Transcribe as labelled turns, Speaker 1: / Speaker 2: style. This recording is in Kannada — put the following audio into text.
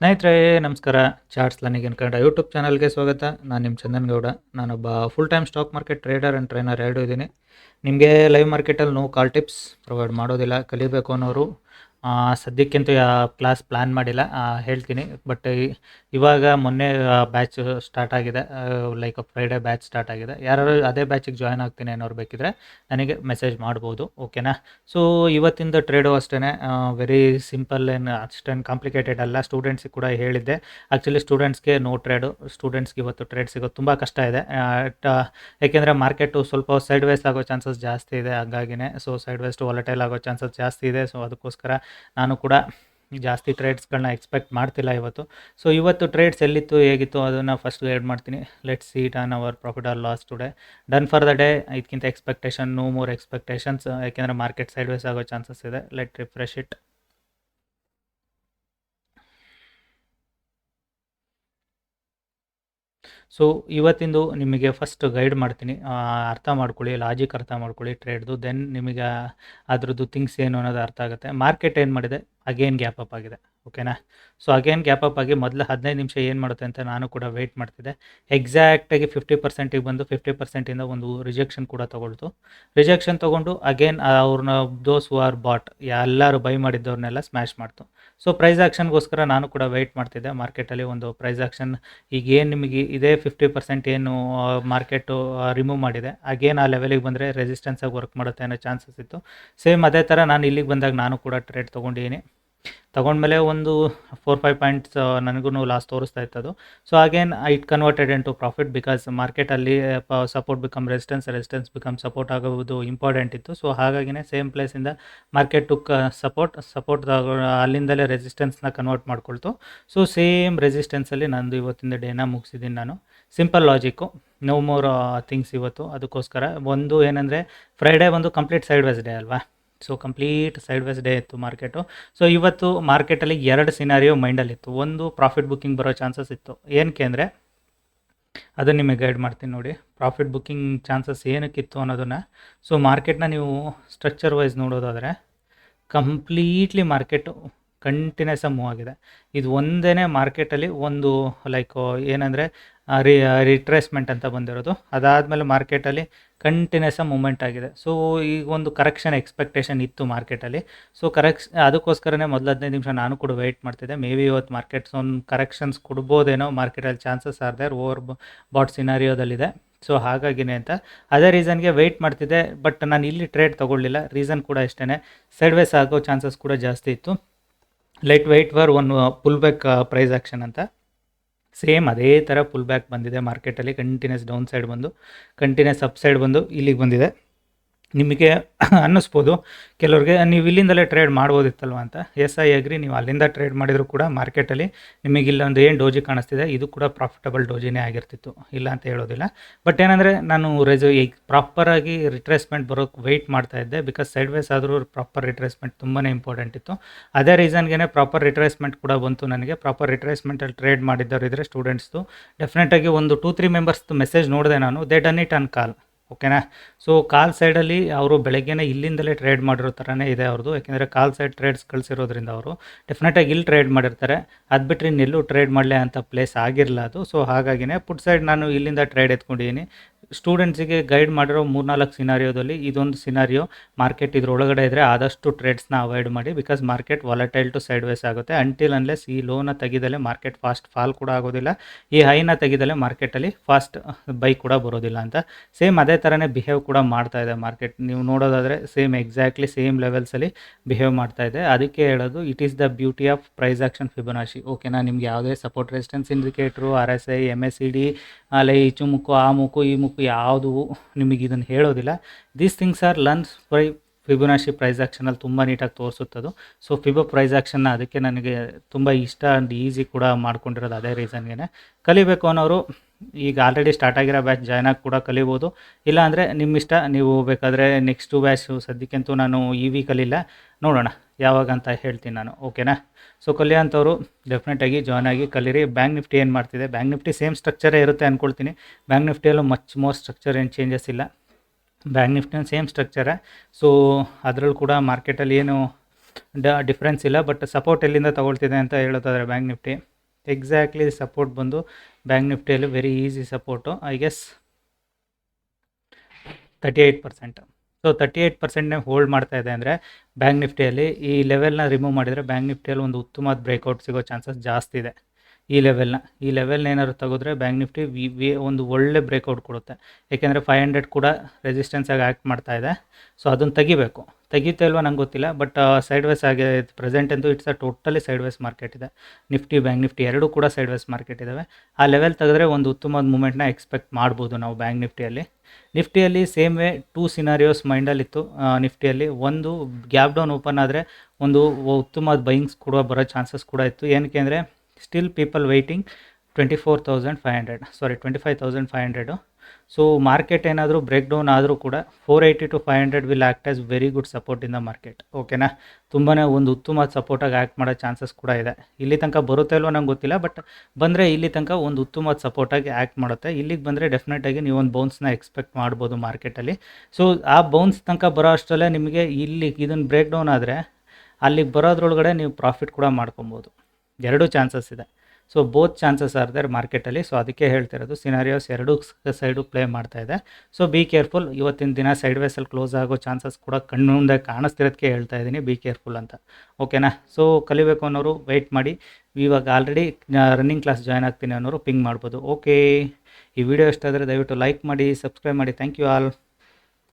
Speaker 1: ಸ್ನೇಹಿತರೆ, ನಮಸ್ಕಾರ. ಚಾರ್ಟ್ಸ್ ಲರ್ನಿಂಗ್ ಕನ್ನಡ ಯೂಟ್ಯೂಬ್ ಚಾನಲ್ಗೆ ಸ್ವಾಗತ. ನಾನು ನಿಮ್ಮ ಚಂದನ್ ಗೌಡ. ನಾನೊಬ್ಬ full time stock market trader and trainer ಎರಡೂ ಇದ್ದೀನಿ ನಿಮಗೆ ಲೈವ್ ಮಾರ್ಕೆಟಲ್ಲಿ ನೋ ಕಾಲ್ ಟಿಪ್ಸ್ ಪ್ರೊವೈಡ್ ಮಾಡೋದಿಲ್ಲ, ಕಲಿಬೇಕು ಅನ್ನೋರು. ಸದ್ಯಕ್ಕಂತೂ ಕ್ಲಾಸ್ ಪ್ಲ್ಯಾನ್ ಮಾಡಿಲ್ಲ. ಹೇಳ್ತೀನಿ. ಬಟ್ ಇವಾಗ ಮೊನ್ನೆ ಬ್ಯಾಚ್ ಸ್ಟಾರ್ಟ್ ಆಗಿದೆ. ಲೈಕ್ ಫ್ರೈಡೇ ಬ್ಯಾಚ್ ಸ್ಟಾರ್ಟ್ ಆಗಿದೆ. ಯಾರು ಅದೇ ಬ್ಯಾಚಿಗೆ ಜಾಯ್ನ್ ಆಗ್ತೀನಿ ಅನ್ನೋರು ಬೇಕಿದ್ರೆ ನನಗೆ ಮೆಸೇಜ್ ಮಾಡ್ಬೋದು. ಓಕೆನಾ ಸೊ ಇವತ್ತಿಂದ ಟ್ರೇಡು ಅಷ್ಟೇ ವೆರಿ ಸಿಂಪಲ್ ಏನು ಅಷ್ಟೇನು ಕಾಂಪ್ಲಿಕೇಟೆಡ್ ಅಲ್ಲ. ಸ್ಟೂಡೆಂಟ್ಸಿಗೆ ಕೂಡ ಹೇಳಿದ್ದೆ. ಆ್ಯಕ್ಚುಲಿ ಸ್ಟೂಡೆಂಟ್ಸ್ಗೆ ನೋ ಟ್ರೇಡು ಸ್ಟೂಡೆಂಟ್ಸ್ಗೆ ಇವತ್ತು ಟ್ರೇಡ್ ಸಿಗೋದು ತುಂಬ ಕಷ್ಟ ಇದೆ. ಏಕೆಂದರೆ ಮಾರ್ಕೆಟು ಸ್ವಲ್ಪ ಸೈಡ್ ವೇಸ್ ಆಗೋ ಚಾನ್ಸಸ್ ಜಾಸ್ತಿ ಇದೆ. ಹಾಗಾಗಿನೇ. ಸೊ ಸೈಡ್ ವೇಸ್ ವಾಲಟೈಲ್ ಆಗೋ ಚಾನ್ಸಸ್ ಜಾಸ್ತಿ ಇದೆ. ಸೊ ಅದಕ್ಕೋಸ್ಕರ ನಾನು ಕೂಡ ಜಾಸ್ತಿ ಟ್ರೇಡ್ಸ್ಗಳನ್ನ ಎಕ್ಸ್ಪೆಕ್ಟ್ ಮಾಡ್ತಿಲ್ಲ ಇವತ್ತು. ಸೊ ಇವತ್ತು ಟ್ರೇಡ್ಸ್ ಎಲ್ಲಿತ್ತು, ಹೇಗಿತ್ತು ಅದನ್ನು ಫಸ್ಟ್ ಗೈಡ್ ಮಾಡ್ತೀನಿ. Let seat on our profit or loss today done for the day ಇದಕ್ಕಿಂತ ಎಕ್ಸ್ಪೆಕ್ಟೇಷನ್ ನೋ ಮೋರ್ ಎಕ್ಸ್ಪೆಕ್ಟೇಷನ್ಸ್ ಯಾಕೆಂದರೆ ಮಾರ್ಕೆಟ್ ಸೈಡ್ ವೇಸ್ ಆಗೋ ಚಾನ್ಸಸ್ ಇದೆ. ಲೆಟ್ ರಿಫ್ರೆಶ್ ಇಟ್ ಸೊ ಇವತ್ತಿಂದು ನಿಮಗೆ ಫಸ್ಟ್ ಗೈಡ್ ಮಾಡ್ತೀನಿ. ಅರ್ಥ ಮಾಡ್ಕೊಳ್ಳಿ ಲಾಜಿಕ್ ಅರ್ಥ ಮಾಡ್ಕೊಳ್ಳಿ ಟ್ರೇಡ್ದು ದೆನ್ ನಿಮಗೆ ಅದ್ರದ್ದು ಥಿಂಗ್ಸ್ ಏನು ಅನ್ನೋದು ಅರ್ಥ ಆಗುತ್ತೆ. ಮಾರ್ಕೆಟ್ ಏನು ಮಾಡಿದೆ? ಅಗೇನ್ ಗ್ಯಾಪ್ ಅಪ್ ಆಗಿದೆ. ಓಕೆನಾ ಸೊ ಅಗೇನ್ ಗ್ಯಾಪ್ ಅಪ್ ಆಗಿ ಮೊದಲು ಹದಿನೈದು ನಿಮಿಷ ಏನು ಮಾಡುತ್ತೆ ಅಂತ ನಾನು ಕೂಡ ವೆಯ್ಟ್ ಮಾಡ್ತಿದ್ದೆ. ಎಕ್ಸಾಕ್ಟಾಗಿ ಫಿಫ್ಟಿ ಪರ್ಸೆಂಟಿಗೆ ಬಂದು ಫಿಫ್ಟಿ ಪರ್ಸೆಂಟಿಂದ ಒಂದು ರಿಜೆಕ್ಷನ್ ಕೂಡ ತೊಗೊಳ್ತು. ರಿಜೆಕ್ಷನ್ ತೊಗೊಂಡು ಅಗೇನ್ ಅವ್ರನ್ನ ದೋಸ್ ಆರ್ ಬಾಟ್ ಎಲ್ಲರೂ ಬೈ ಮಾಡಿದ್ದವ್ರನ್ನೆಲ್ಲ ಸ್ಮ್ಯಾಶ್ ಮಾಡ್ತು. ಸೊ ಪ್ರೈಸ್ ಆ್ಯಕ್ಷನ್ಗೋಸ್ಕರ ನಾನು ಕೂಡ ವೆಯ್ಟ್ ಮಾಡ್ತಿದ್ದೆ. ಮಾರ್ಕೆಟಲ್ಲಿ ಒಂದು ಪ್ರೈಸ್ ಆ್ಯಕ್ಷನ್ ಈಗ ಏನು ನಿಮಗೆ ಇದೇ ಫಿಫ್ಟಿ ಪರ್ಸೆಂಟ್ ಏನು ಮಾರ್ಕೆಟು ರಿಮೂವ್ ಮಾಡಿದೆ. ಅಗೇನ್ ಆ ಲೆವೆಲಿಗೆ ಬಂದರೆ ರೆಸಿಸ್ಟೆನ್ಸಾಗಿ ವರ್ಕ್ ಮಾಡುತ್ತೆ ಅನ್ನೋ ಚಾನ್ಸಸ್ ಇತ್ತು. ಸೇಮ್ ಅದೇ ಥರ ನಾನು ಇಲ್ಲಿಗೆ ಬಂದಾಗ ನಾನು ಕೂಡ ಟ್ರೇಡ್ ತೊಗೊಂಡಿದ್ದೀನಿ. ತೊಗೊಂಡ್ಮೇಲೆ ಒಂದು ಫೋರ್ ಫೈವ್ ಪಾಯಿಂಟ್ಸ್ ನನಗೂ ಲಾಸ್ ತೋರಿಸ್ತಾ ಇತ್ತು ಅದು so again it converted in to profit because ಮಾರ್ಕೆಟಲ್ಲಿ support become resistance resistance become support ಆಗೋದು ಇಂಪಾರ್ಟೆಂಟ್ ಇತ್ತು. ಸೊ ಹಾಗಾಗಿನೇ ಸೇಮ್ ಪ್ಲೇಸಿಂದ ಮಾರ್ಕೆಟ್ ಟುಕ್ ಸಪೋರ್ಟ್ ಸಪೋರ್ಟ್ ಅಲ್ಲಿಂದಲೇ ರೆಸಿಸ್ಟೆನ್ಸ್ನ ಕನ್ವರ್ಟ್ ಮಾಡ್ಕೊಳ್ತು. ಸೊ ಸೇಮ್ ರೆಸಿಸ್ಟೆನ್ಸಲ್ಲಿ ನಂದು ಇವತ್ತಿನ ಡೇನ ಮುಗಿಸಿದ್ದೀನಿ ನಾನು. Simple logic no more things ಇವತ್ತು. ಅದಕ್ಕೋಸ್ಕರ ಒಂದು ಏನಂದರೆ ಫ್ರೈಡೇ ಒಂದು ಕಂಪ್ಲೀಟ್ ಸೈಡ್ ವೈಸ್ ಡೇ ಅಲ್ವಾ? So complete side wise day ಇತ್ತು ಮಾರ್ಕೆಟು ಸೊ ಇವತ್ತು ಮಾರ್ಕೆಟಲ್ಲಿ ಎರಡು ಸಿನಾರಿಯೋ ಮೈಂಡಲ್ಲಿತ್ತು ಒಂದು ಪ್ರಾಫಿಟ್ ಬುಕ್ಕಿಂಗ್ ಬರೋ ಚಾನ್ಸಸ್ ಇತ್ತು. ಏನಕ್ಕೆ ಅಂದರೆ ಅದನ್ನು ನಿಮಗೆ ಗೈಡ್ ಮಾಡ್ತೀನಿ ನೋಡಿ. ಪ್ರಾಫಿಟ್ ಬುಕ್ಕಿಂಗ್ ಚಾನ್ಸಸ್ ಏನಕ್ಕಿತ್ತು ಅನ್ನೋದನ್ನು. ಸೊ ಮಾರ್ಕೆಟ್ನ ನೀವು ಸ್ಟ್ರಕ್ಚರ್ ವೈಸ್ ನೋಡೋದಾದರೆ ಕಂಪ್ಲೀಟ್ಲಿ ಮಾರ್ಕೆಟು ಕಂಟಿನ್ಯೂಸ್ ಮೂವ್ ಆಗಿದೆ. ಇದು ಒಂದೇ ಮಾರ್ಕೆಟಲ್ಲಿ ಒಂದು ಲೈಕ್ ಏನಂದರೆ ರಿ ರಿಟ್ರೇಸ್ಮೆಂಟ್ ಅಂತ ಬಂದಿರೋದು. ಅದಾದಮೇಲೆ ಮಾರ್ಕೆಟಲ್ಲಿ ಕಂಟಿನ್ಯೂಸ್ ಮೂಮೆಂಟ್ ಆಗಿದೆ. ಸೊ ಈಗ ಒಂದು ಕರೆಕ್ಷನ್ ಎಕ್ಸ್ಪೆಕ್ಟೇಷನ್ ಇತ್ತು ಮಾರ್ಕೆಟಲ್ಲಿ. ಸೊ ಕರೆಕ್ಷ ಅದಕ್ಕೋಸ್ಕರನೇ ಮೊದಲು ಹದಿನೈದು ನಿಮಿಷ ನಾನು ಕೂಡ ವೆಯ್ಟ್ ಮಾಡ್ತಿದ್ದೆ. ಮೇ ಬಿ ಇವತ್ತು ಮಾರ್ಕೆಟ್ಸ್ ಒಂದು ಕರೆಕ್ಷನ್ಸ್ ಕೊಡ್ಬೋದೇನೋ ಮಾರ್ಕೆಟಲ್ಲಿ chances are there over bought ಸಿನಾರಿಯೋದಲ್ಲಿದೆ so ಹಾಗಾಗಿನೇ ಅಂತ. ಅದೇ ರೀಸನ್ಗೆ ವೆಯ್ಟ್ ಮಾಡ್ತಿದ್ದೆ ಬಟ್ ನಾನು ಇಲ್ಲಿ ಟ್ರೇಡ್ ತೊಗೊಳ್ಳಿಲ್ಲ. ರೀಸನ್ ಕೂಡ ಇಷ್ಟೇ ಸೈಡ್ ವೇಸ್ ಆಗೋ ಚಾನ್ಸಸ್ ಕೂಡ ಜಾಸ್ತಿ ಇತ್ತು. Light wait for one pullback price action ಅಂತ. ಸೇಮ್ ಅದೇ ಥರ ಫುಲ್ ಬ್ಯಾಕ್ ಬಂದಿದೆ ಮಾರ್ಕೆಟಲ್ಲಿ ಕಂಟಿನ್ಯೂಸ್ ಡೌನ್ ಸೈಡ್ ಬಂದು ಕಂಟಿನ್ಯೂಸ್ ಅಪ್ ಸೈಡ್ ಬಂದು ಇಲ್ಲಿಗೆ ಬಂದಿದೆ. ನಿಮಗೆ ಅನ್ನಿಸ್ಬೋದು. ಕೆಲವ್ರಿಗೆ ನೀವು ಇಲ್ಲಿಂದಲೇ ಟ್ರೇಡ್ ಮಾಡ್ಬೋದಿತ್ತಲ್ವ ಅಂತ. ಎಸ್ ಐ ಅಗ್ರಿ ನೀವು ಅಲ್ಲಿಂದ ಟ್ರೇಡ್ ಮಾಡಿದರೂ ಕೂಡ ಮಾರ್ಕೆಟಲ್ಲಿ ನಿಮಗೆ ಇಲ್ಲೊಂದು ಏನು ಡೋಜಿ ಕಾಣಿಸ್ತಿದೆ, ಇದು ಕೂಡ ಪ್ರಾಫಿಟಬಲ್ ಡೋಜಿನೇ ಆಗಿರ್ತಿತ್ತು. ಇಲ್ಲ ಅಂತ ಹೇಳೋದಿಲ್ಲ. ಬಟ್ ಏನಂದರೆ ನಾನು ರೆಸು ಈಗ ಪ್ರಾಪರಾಗಿ ರಿಟ್ರೇಸ್ಮೆಂಟ್ ಬರೋಕ್ಕೆ ವೆಯ್ಟ್ ಮಾಡ್ತಾ ಇದ್ದೆ. ಬಿಕಾಸ್ ಸೈಡ್ ವೇಸ್ ಆದರೂ ಪ್ರಾಪರ್ ರಿಟ್ರೆಸ್ಮೆಂಟ್ ತುಂಬಾ ಇಂಪಾರ್ಟೆಂಟ್ ಇತ್ತು. ಅದೇ ರೀಸನ್ಗೆ ಪ್ರಾಪರ್ ರಿಟ್ರೇಸ್ಮೆಂಟ್ ಕೂಡ ಬಂತು ನನಗೆ. ಪ್ರಾಪರ್ ರಿಟ್ರೇಸ್ಮೆಂಟಲ್ಲಿ ಟ್ರೇಡ್ ಮಾಡಿದ್ದವರು ಇದ್ದರೆ ಸ್ಟೂಡೆಂಟ್ಸ್ದು ಡೆಫಿನೆಟಾಗಿ ಒಂದು ಟೂ ತ್ರೀ ಮೆಂಬರ್ಸ್ದು ಮೆಸೇಜ್ ನೋಡಿದೆ ನಾನು. They done it on call ಓಕೆನಾ ಸೊ ಕಾಲ್ ಸೈಡಲ್ಲಿ ಅವರು ಬೆಳಗ್ಗೆನೇ ಇಲ್ಲಿಂದಲೇ ಟ್ರೇಡ್ ಮಾಡಿರೋ ಥರನೇ ಇದೆ ಅವ್ರದ್ದು ಯಾಕೆಂದರೆ ಕಾಲ್ ಸೈಡ್ ಟ್ರೇಡ್ಸ್ ಕಳಿಸಿರೋದ್ರಿಂದ ಅವರು ಡೆಫಿನೆಟಾಗಿ ಇಲ್ಲಿ ಟ್ರೇಡ್ ಮಾಡಿರ್ತಾರೆ. ಅದು ಬಿಟ್ಟರೆ ಇನ್ನೆಲ್ಲೂ ಟ್ರೇಡ್ ಮಾಡಲೇ ಅಂತ ಪ್ಲೇಸ್ ಆಗಿರಲ್ಲ ಅದು. ಸೊ ಹಾಗಾಗಿನೇ ಪುಟ್ ಸೈಡ್ ನಾನು ಇಲ್ಲಿಂದ ಟ್ರೇಡ್ ಎತ್ಕೊಂಡಿದ್ದೀನಿ. ಸ್ಟೂಡೆಂಟ್ಸಿಗೆ ಗೈಡ್ ಮಾಡಿರೋ ಮೂರ್ನಾಲ್ಕು ಸಿನಾರಿಯೋದಲ್ಲಿ ಇದೊಂದು ಸಿನಾರಿಯೋ. ಮಾರ್ಕೆಟ್ ಇದ್ರೊಳಗಡೆ ಇದ್ದರೆ ಆದಷ್ಟು ಟ್ರೇಡ್ಸ್ನ ಅವಾಯ್ಡ್ ಮಾಡಿ, because market volatile to side ways ಆಗುತ್ತೆ. ಅಂಟಿಲ್ ಅನ್ಲೆಸ್ ಈ ಲೋನ ತೆಗೆದಲ್ಲೇ ಮಾರ್ಕೆಟ್ ಫಾಸ್ಟ್ ಫಾಲ್ ಕೂಡ ಆಗೋದಿಲ್ಲ. ಈ ಹೈನ ತೆಗಿದಲೆ ಮಾರ್ಕೆಟಲ್ಲಿ ಫಾಸ್ಟ್ ಬೈ ಕೂಡ ಬರೋದಿಲ್ಲ ಅಂತ. ಸೇಮ್ ಅದೇ ಥರನೇ ಬಿಹೇವ್ ಕೂಡ ಮಾಡ್ತಾ ಇದೆ ಮಾರ್ಕೆಟ್. ನೀವು ನೋಡೋದಾದರೆ ಸೇಮ್ ಎಕ್ಸಾಕ್ಟ್ಲಿ ಸೇಮ್ ಲೆವೆಲ್ಸಲ್ಲಿ ಬಿಹೇವ್ ಮಾಡ್ತಾ ಇದೆ. ಅದಕ್ಕೆ ಹೇಳೋದು, it is the beauty of price action Fibonacci. ಓಕೆನಾ, ನಿಮ್ಗೆ ಯಾವುದೇ support, resistance indicator, R S I, M S C D ಅಲ್ಲ ಈ ಚುಮುಕು, ಆ ಮುಕ್ಕು ಈ ಮುಕ್ಕು ಯಾವುದು ನಿಮಗೆ ಇದನ್ನು ಹೇಳೋದಿಲ್ಲ. These things are learns by Fibonacci price ಆ್ಯಕ್ಷನಲ್ಲಿ ತುಂಬ ನೀಟಾಗಿ ತೋರಿಸುತ್ತದು. ಸೊ ಫಿಬೊ ಪ್ರೈಸ್ ಆ್ಯಕ್ಷನ್ನ ಅದಕ್ಕೆ ನನಗೆ ತುಂಬ ಇಷ್ಟ ಆ್ಯಂಡ್ ಈಸಿ ಕೂಡ ಮಾಡ್ಕೊಂಡಿರೋದು ಅದೇ ರೀಸನ್ಗೆ ಕಲಿಬೇಕು ಅನ್ನೋರು ಈಗ ಆಲ್ರೆಡಿ ಸ್ಟಾರ್ಟ್ ಆಗಿರೋ ಬ್ಯಾಚ್ ಜಾಯ್ನ್ ಆಗಿ ಕೂಡ ಕಲಿಬೋದು. ಇಲ್ಲಾಂದರೆ ನಿಮ್ಮ ಇಷ್ಟ, ನೀವು ಬೇಕಾದರೆ ನೆಕ್ಸ್ಟು ಬ್ಯಾಚು ಸದ್ಯಕ್ಕಂತೂ ನಾನು ಈ ಕಲಿಲ್ಲ. ನೋಡೋಣ ಯಾವಾಗ ಅಂತ ಹೇಳ್ತೀನಿ ನಾನು ಓಕೆನಾ ಸೊ ಕಲಿಯೋಂಥವ್ರು ಡೆಫಿನೆಟಾಗಿ ಜಾಯ್ನ್ ಆಗಿ ಕಲೀರಿ. ಬ್ಯಾಂಕ್ ನಿಫ್ಟಿ ಏನು ಮಾಡ್ತಿದೆ? ಬ್ಯಾಂಕ್ ನಿಫ್ಟಿ ಸೇಮ್ ಸ್ಟ್ರಕ್ಚರೇ ಇರುತ್ತೆ ಅಂದ್ಕೊಳ್ತೀನಿ ಬ್ಯಾಂಕ್ ನಿಫ್ಟಿಯಲ್ಲೂ ಮಚ್ ಮೋರ್ ಸ್ಟ್ರಕ್ಚರ್ ಏನು ಚೇಂಜಸ್ ಇಲ್ಲ. ಬ್ಯಾಂಕ್ ನಿಫ್ಟಿನ ಸೇಮ್ ಸ್ಟ್ರಕ್ಚರೇ. ಸೊ ಅದರಲ್ಲೂ ಕೂಡ ಮಾರ್ಕೆಟಲ್ಲಿ ಏನು ಡ ಡಿಫ್ರೆನ್ಸ್ ಇಲ್ಲ ಬಟ್ ಸಪೋರ್ಟ್ ಎಲ್ಲಿಂದ ತೊಗೊಳ್ತಿದೆ ಅಂತ ಹೇಳೋದಾದ್ರೆ ಬ್ಯಾಂಕ್ ನಿಫ್ಟಿ. ಎಕ್ಸಾಕ್ಟ್ಲಿ ಸಪೋರ್ಟ್ ಬಂದು bank ನಿಫ್ಟಿಯಲ್ಲಿ very easy support I guess thirty eight percent so thirty eight ಪರ್ಸೆಂಟ್ನೇ hold ಮಾಡ್ತಾ ಇದೆ ಅಂದರೆ ಬ್ಯಾಂಕ್ ನಿಫ್ಟಿಯಲ್ಲಿ ಈ ಲೆವೆಲ್ನ ರಿಮೂವ್ ಮಾಡಿದರೆ ಬ್ಯಾಂಕ್ ನಿಫ್ಟಿಯಲ್ಲಿ ಒಂದು ಉತ್ತಮವಾದ ಬ್ರೇಕ್ಔಟ್ ಸಿಗೋ ಚಾನ್ಸಸ್ ಜಾಸ್ತಿ ಇದೆ. ಈ ಲೆವೆಲ್ನ ಈ ಲೆವೆಲ್ನ ಏನಾದ್ರು ತೆಗೆದ್ರೆ ಬ್ಯಾಂಕ್ ನಿಫ್ಟಿ ವಿ ವಿ ಒಂದು ಒಳ್ಳೆ ಬ್ರೇಕ್ಔಟ್ ಕೊಡುತ್ತೆ. ಏಕೆಂದರೆ ಫೈವ್ ಹಂಡ್ರೆಡ್ ಕೂಡ ರೆಸಿಸ್ಟೆನ್ಸ್ ಆಗಿ ಆ್ಯಕ್ಟ್ ಮಾಡ್ತಾ ಇದೆ. ಸೊ ಅದನ್ನು ತೆಗಿಬೇಕು. ತೆಗಿತಾ ಇಲ್ವಾ ನಂಗೆ ಗೊತ್ತಿಲ್ಲ ಬಟ್ ಸೈಡ್ ವೇಸ್ ಆಗಿ ಪ್ರೆಸೆಂಟ್ ಅಂತೂ it's a totally sideways market ಇದೆ. ನಿಫ್ಟಿ ಬ್ಯಾಂಕ್ ನಿಫ್ಟಿ ಎರಡೂ ಕೂಡ ಸೈಡ್ ವೇಸ್ ಮಾರ್ಕೆಟ್ ಇದ್ದಾವೆ ಆ ಲೆವೆಲ್ ತೆಗೆದ್ರೆ ಒಂದು ಉತ್ತಮವಾದ ಮೂಮೆಂಟ್ನ ಎಕ್ಸ್ಪೆಕ್ಟ್ ಮಾಡ್ಬೋದು ನಾವು ಬ್ಯಾಂಕ್ ನಿಫ್ಟಿಯಲ್ಲಿ ನಿಫ್ಟಿಯಲ್ಲಿ ಸೇಮ್ ವೇ ಟೂ ಸಿನಾರಿಯೋಸ್ ಮೈಂಡಲ್ಲಿತ್ತು ನಿಫ್ಟಿಯಲ್ಲಿ ಒಂದು ಗ್ಯಾಪ್ ಡೌನ್ ಓಪನ್ ಆದರೆ ಒಂದು ಉತ್ತಮವಾದ ಬೈಯಿಂಗ್ಸ್ ಕೂಡ ಬರೋ ಚಾನ್ಸಸ್ ಕೂಡ ಇತ್ತು. ಏನಕ್ಕೆ ಅಂದರೆ still people waiting twenty four thousand five hundred sorry twenty five thousand five hundred so market ಏನಾದರೂ ಬ್ರೇಕ್ ಡೌನ್ ಆದರೂ ಕೂಡ four eighty two five hundred will act as very good support in the market ಓಕೆನಾ ತುಂಬಾ ಒಂದು ಉತ್ತಮವಾದ ಸಪೋರ್ಟಾಗಿ ಆ್ಯಕ್ಟ್ ಮಾಡೋ ಚಾನ್ಸಸ್ ಕೂಡ ಇದೆ. ಇಲ್ಲಿ ತನಕ ಬರುತ್ತೆ ಇಲ್ವೋ ನಂಗೆ ಗೊತ್ತಿಲ್ಲ ಬಟ್ ಬಂದರೆ ಇಲ್ಲಿ ತನಕ ಒಂದು ಉತ್ತಮವಾದ ಸಪೋರ್ಟಾಗಿ ಆ್ಯಕ್ಟ್ ಮಾಡುತ್ತೆ. ಇಲ್ಲಿಗೆ ಬಂದರೆ ಡೆಫಿನೆಟಾಗಿ ನೀವು ಒಂದು ಬೌನ್ಸ್ನ ಎಕ್ಸ್ಪೆಕ್ಟ್ ಮಾಡ್ಬೋದು ಮಾರ್ಕೆಟಲ್ಲಿ ಸೊ ಆ ಬೌನ್ಸ್ ತನಕ ಬರೋ ಅಷ್ಟರಲ್ಲೇ ನಿಮಗೆ ಇಲ್ಲಿ ಇದನ್ನು ಬ್ರೇಕ್ ಡೌನ್ ಆದರೆ ಅಲ್ಲಿಗೆ ಬರೋದ್ರೊಳಗಡೆ ನೀವು ಪ್ರಾಫಿಟ್ ಕೂಡ ಮಾಡ್ಕೊಬೋದು. ಎರಡೂ ಚಾನ್ಸಸ್ ಇದೆ. So both chances are there ಮಾರ್ಕೆಟಲ್ಲಿ ಸೊ ಅದಕ್ಕೆ ಹೇಳ್ತಿರೋದು ಸಿನಾರಿಯೋಸ್ ಎರಡೂ ಸೈಡು ಪ್ಲೇ ಮಾಡ್ತಾ ಇದೆ. ಸೊ ಬಿ ಕೇರ್ಫುಲ್ ಇವತ್ತಿನ ದಿನ ಸೈಡ್ ವೇಸಲ್ಲಿ ಕ್ಲೋಸ್ ಆಗೋ ಚಾನ್ಸಸ್ ಕೂಡ ಕಣ್ಣು ಮುಂದೆ ಕಾಣಿಸ್ತಿರೋದಕ್ಕೆ ಹೇಳ್ತಾ ಇದ್ದೀನಿ ಬಿ ಕೇರ್ಫುಲ್ ಅಂತ. ಓಕೆನಾ ಸೊ ಕಲಿಬೇಕು ಅನ್ನೋರು ವೆಯ್ಟ್ ಮಾಡಿ. ಇವಾಗ ಆಲ್ರೆಡಿ ರನ್ನಿಂಗ್ ಕ್ಲಾಸ್ ಜಾಯ್ನ್ ಆಗ್ತೀನಿ ಅನ್ನೋರು ಪಿಂಗ್ ಮಾಡ್ಬೋದು. ಓಕೆ ಈ ವಿಡಿಯೋ ಇಷ್ಟ ದಯವಿಟ್ಟು ಲೈಕ್ ಮಾಡಿ ಸಬ್ಸ್ಕ್ರೈಬ್ ಮಾಡಿ. Thank you all